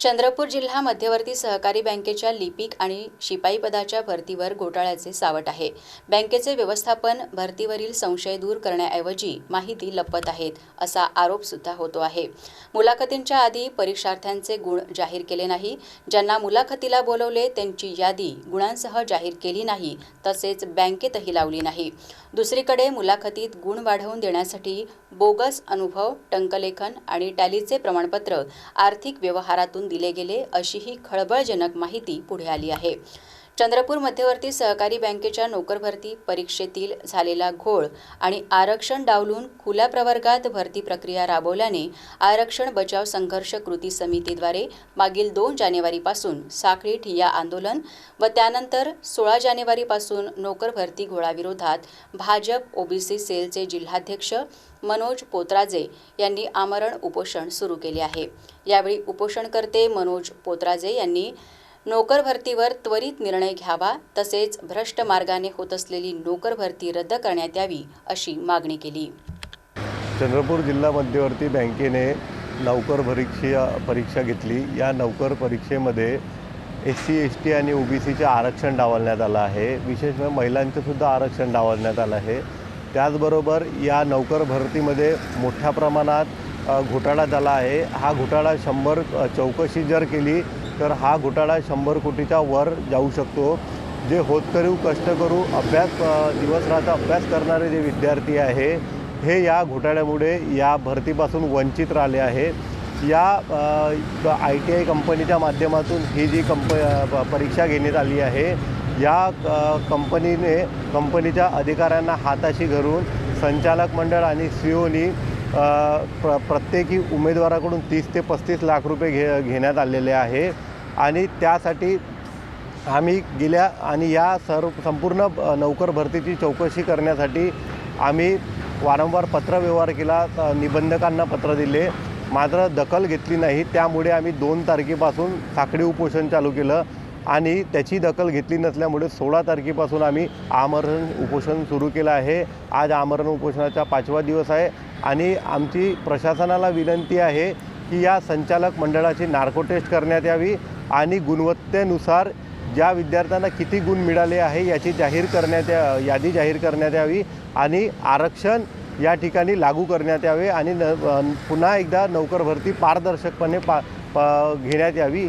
चंद्रपूर जिल्हा मध्यवर्ती सहकारी बँकेच्या लिपिक आणि शिपाई पदाच्या भरतीवर घोटाळ्याचे सावट आहे. बँकेचे व्यवस्थापन भरतीवरील संशय दूर करण्याऐवजी माहिती लपवत आहेत असा आरोप सुद्धा होतो आहे. मुलाखतींच्या आधी परीक्षार्थ्यांचे गुण जाहीर केले नाही. ज्यांना मुलाखतीला बोलवले त्यांची यादी गुणांसह जाहीर केली नाही तसेच बँकेतही लावली नाही. दुसरीकडे मुलाखतीत गुण वाढवून देण्यासाठी बोगस अनुभव टंकलेखन आणि टॅलीचे प्रमाणपत्र आर्थिक व्यवहारातून दिले गेले अशीही खळबळजनक माहिती पुढे आली आहे. चंद्रपूर मध्यवर्ती सहकारी बँकेच्या नोकर भरती परीक्षेतील झालेला घोळ आणि आरक्षण डावलून खुल्या प्रवर्गात भरती प्रक्रिया राबवल्याने आरक्षण बचाव संघर्ष कृती समितीद्वारे मागील दोन जानेवारीपासून साखळी ठिय्या आंदोलन व त्यानंतर सोळा जानेवारीपासून नोकर भरती घोळाविरोधात भाजप ओबीसी सेलचे जिल्हाध्यक्ष मनोज पोत्राजे यांनी आमरण उपोषण सुरू केले आहे. यावेळी उपोषणकर्ते मनोज पोत्राजे यांनी नोकर भरतीवर त्वरित निर्णय घ्यावा तसेच भ्रष्ट मार्गाने होत असलेली नोकर भरती रद्द करण्यात यावी अशी मागणी केली. चंद्रपूर जिल्हा मध्यवर्ती बँकेने नौकर परीक्षा परीक्षा घेतली. या नौकर परीक्षेमध्ये एस सी एस टी आणि ओ बी सीचे आरक्षण डावलण्यात आलं आहे. विशेष म्हणजे महिलांचंसुद्धा आरक्षण डावलण्यात आलं आहे. त्याचबरोबर या नौकर भरतीमध्ये मोठ्या प्रमाणात घोटाळा झाला आहे. हा घोटाळा शंभर चौकशी जर केली तर हा घोटाळा शंभर कोटीच्या वर जाऊ शकतो. जे होतकरू कष्ट करू अभ्यास दिवसराचा दिवस रात्र अभ्यास करणारे जे विद्यार्थी आहे हे या घोटाळ्यामुळे या भरतीपासून वंचित राहिले आहे. या आय टी आय कंपनीच्या माध्यमातून ही जी कंप परीक्षा घेण्यात आली आहे या कंपनीने कंपनीच्या अधिकाऱ्यांना हाताशी घरून संचालक मंडळ आणि सी ओनी प्र प्रत्येकी उमेदवाराकडून तीस ते पस्तीस लाख रुपये घे घेण्यात आलेले आहे. आणि त्यासाठी आम्ही गेल्या आणि या सर्व संपूर्ण नोकर भरतीची चौकशी करण्यासाठी आम्ही वारंवार पत्रव्यवहार केला. निबंधकांना पत्र दिले. मात्र दखल घेतली नाही. त्यामुळे आम्ही दोन तारखेपासून साखळी उपोषण चालू केलं आणि त्याची दखल घेतली नसल्यामुळे सोळा तारखेपासून आम्ही आमरण उपोषण सुरू केलं आहे. आज आमरण उपोषणाचा पाचवा दिवस आहे आणि आमची प्रशासनाला विनंती आहे की या संचालक मंडळाची नार्को टेस्ट करण्यात यावी. आणि गुणवत्तेनुसार ज्या विद्यार्थ्यांना किती गुण मिळाले आहे याची जाहीर करण्यात या यादी जाहीर करण्यात यावी आणि आरक्षण या ठिकाणी लागू करण्यात यावे आणि न पुन्हा एकदा नोकर भरती पारदर्शकपणे पा प घेण्यात यावी ही